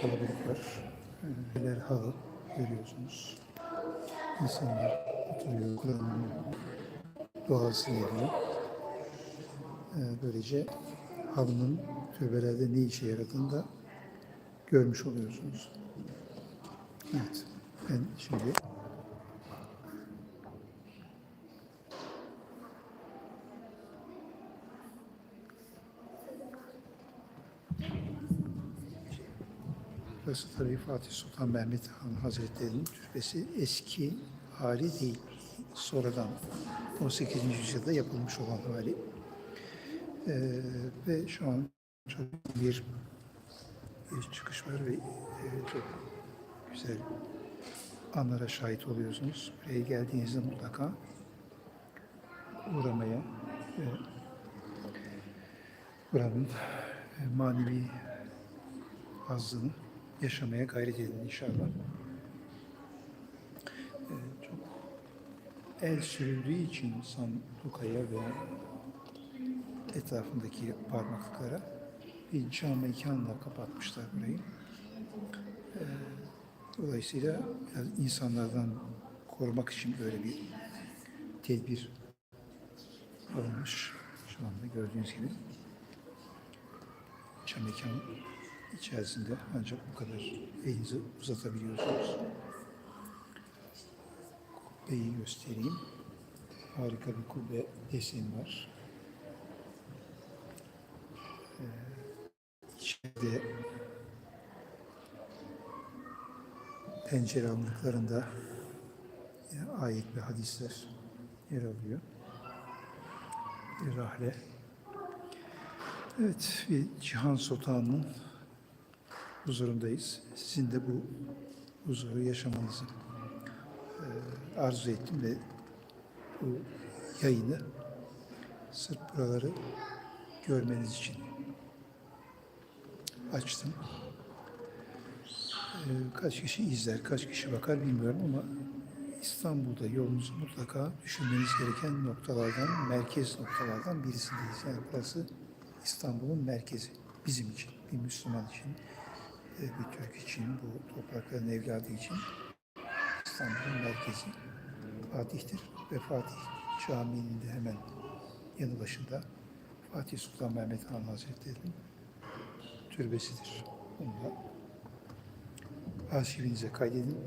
kalabalık var. Ee, Eller halı görüyorsunuz. İnsanlar oturuyor, Kur'an'ın doğası geliyor. Ee, Böylece halının türbelerde ne işe yaradığını da görmüş oluyorsunuz. Evet, ben şimdi Burası tabii Fatih Sultan Mehmet Han Hazretleri'nin türbesi eski hali değil. Sonradan 18. yüzyılda yapılmış olan hali. Ee, ve şu an çok bir, bir çıkış var ve e, çok güzel anlara şahit oluyorsunuz. Buraya geldiğinizde mutlaka uğramaya ve buranın e, manevi hazzını yaşamaya gayret edin inşallah. Ee, çok el sürüldüğü için Sanduka'ya ve etrafındaki parmaklıklara bir cam mekanla kapatmışlar burayı. Ee, dolayısıyla insanlardan korumak için böyle bir tedbir alınmış. Şu anda gördüğünüz gibi cam mekan içerisinde ancak bu kadar elinizi uzatabiliyorsunuz. Kubbeyi göstereyim. Harika bir kubbe deseni var. Ee, pencere alındıklarında yine ayet ve hadisler yer alıyor. Bir rahle. Evet, bir Cihan Sultanı'nın huzurundayız. Sizin de bu huzuru yaşamanızı e, arzu ettim ve bu yayını sırf buraları görmeniz için açtım. E, kaç kişi izler, kaç kişi bakar bilmiyorum ama İstanbul'da yolunuzu mutlaka düşünmeniz gereken noktalardan, merkez noktalardan birisindeyiz. Yani burası İstanbul'un merkezi bizim için, bir Müslüman için, bir Türk için, bu toprakların evladı için İstanbul'un merkezi Fatih'tir ve Fatih Camii'nin de hemen yanı başında Fatih Sultan Mehmet Han Hazretleri'nin türbesidir. Bunu da arşivinize kaydedin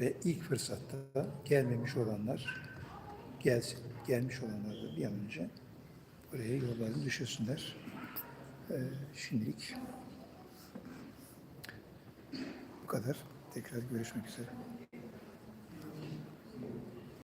ve ilk fırsatta gelmemiş olanlar gelsin. Gelmiş olanlar da bir an önce buraya yollarını düşürsünler. Ee, şimdilik kadar. Tekrar görüşmek üzere.